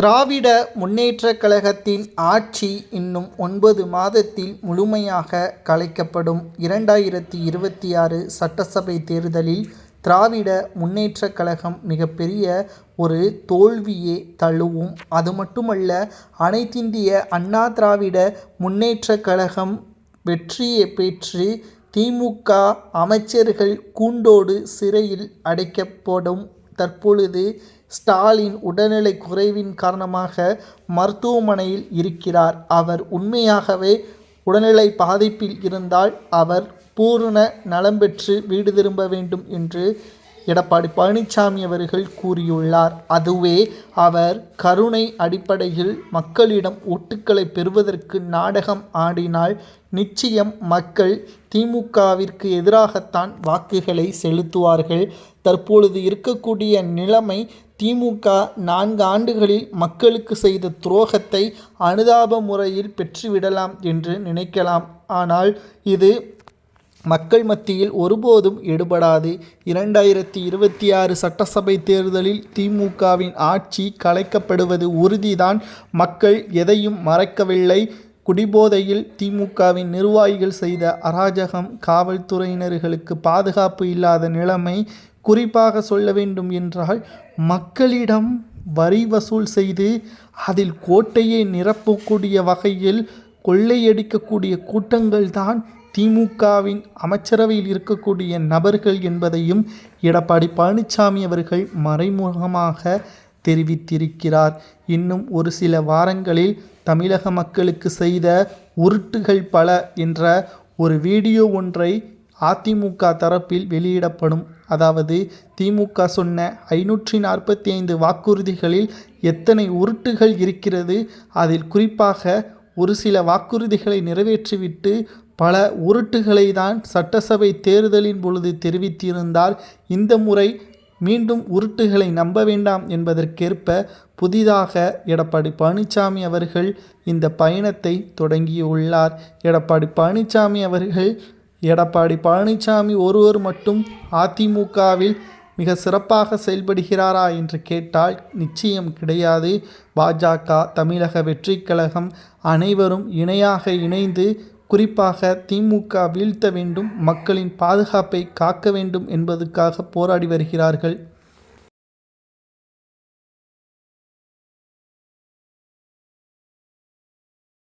திராவிட முன்னேற்றக் கழகத்தின் ஆட்சி இன்னும் ஒன்பது மாதத்தில் முழுமையாக கலைக்கப்படும். இரண்டாயிரத்தி இருபத்தி ஆறு சட்டசபை தேர்தலில் திராவிட முன்னேற்றக் கழகம் மிகப்பெரிய ஒரு தோல்வியே தழுவும். அது மட்டுமல்ல அனைத்திந்திய அண்ணா திராவிட முன்னேற்றக் கழகம் வெற்றியை பெற்று திமுக அமைச்சர்கள் கூண்டோடு சிறையில் அடைக்கப்படும். தற்பொழுது ஸ்டாலின் உடல்நிலை குறைவின் காரணமாக மருத்துவமனையில் இருக்கிறார். அவர் உண்மையாகவே உடல்நிலை பாதிப்பில் இருந்தால் அவர் பூரண நலம் பெற்று வீடு திரும்ப வேண்டும் என்று எடப்பாடி பழனிசாமி அவர்கள் கூறியுள்ளார். அதுவே அவர் கருணை அடிப்படையில் மக்களிடம் ஓட்டுக்களை பெறுவதற்கு நாடகம் ஆடினால் நிச்சயம் மக்கள் திமுகவிற்கு எதிராகத்தான் வாக்குகளை செலுத்துவார்கள். தற்பொழுது இருக்கக்கூடிய நிலைமை திமுக நான்கு ஆண்டுகளில் மக்களுக்கு செய்த துரோகத்தை அனுதாப முறையில் பெற்றுவிடலாம் என்று நினைக்கலாம். ஆனால் இது மக்கள் மத்தியில் ஒருபோதும் எடுபடாது இரண்டாயிரத்தி இருபத்தி ஆறு சட்டசபை தேர்தலில் திமுகவின் ஆட்சி கலைக்கப்படுவது உறுதிதான். மக்கள் எதையும் மறைக்கவில்லை. குடிபோதையில் திமுகவின் நிர்வாகிகள் செய்த அராஜகம் காவல்துறையினர்களுக்கு பாதுகாப்பு இல்லாத நிலைமை குறிப்பாக சொல்ல வேண்டும் என்றால் மக்களிடம் வரி வசூல் செய்து அதில் கோட்டையை நிரப்பக்கூடிய வகையில் கொள்ளையடிக்கக்கூடிய கூட்டங்கள்தான் திமுகவின் அமைச்சரவையில் இருக்கக்கூடிய நபர்கள் என்பதையும் எடப்பாடி பழனிசாமி அவர்கள் மறைமுகமாக தெரிவித்திருக்கிறார். இன்னும் ஒரு சில வாரங்களில் தமிழக மக்களுக்கு செய்த உருட்டுகள் பல என்ற ஒரு வீடியோ ஒன்றை அதிமுக தரப்பில் வெளியிடப்படும். அதாவது திமுக சொன்ன ஐநூற்றி நாற்பத்தி ஐந்து வாக்குறுதிகளில் எத்தனை உருட்டுகள் இருக்கிறது? அதில் குறிப்பாக ஒரு சில வாக்குறுதிகளை நிறைவேற்றிவிட்டு பல உருட்டுகளை தான் சட்டசபை தேர்தலின் பொழுது தெரிவித்திருந்தால் இந்த முறை மீண்டும் உருட்டுகளை நம்ப வேண்டாம் என்பதற்கேற்ப புதிதாக எடப்பாடி பழனிசாமி அவர்கள் இந்த பயணத்தை தொடங்கியுள்ளார். எடப்பாடி பழனிசாமி அவர்கள் எடப்பாடி பழனிசாமி ஒருவர் மட்டும் அதிமுகவில் மிக சிறப்பாக செயல்படுகிறாரா என்று கேட்டால் நிச்சயம் கிடையாது. பாஜக தமிழக வெற்றி கழகம் அனைவரும் இணையாக இணைந்து குறிப்பாக திமுக வீழ்த்த வேண்டும் மக்களின் பாதுகாப்பை காக்க வேண்டும் என்பதற்காக போராடி வருகிறார்கள்.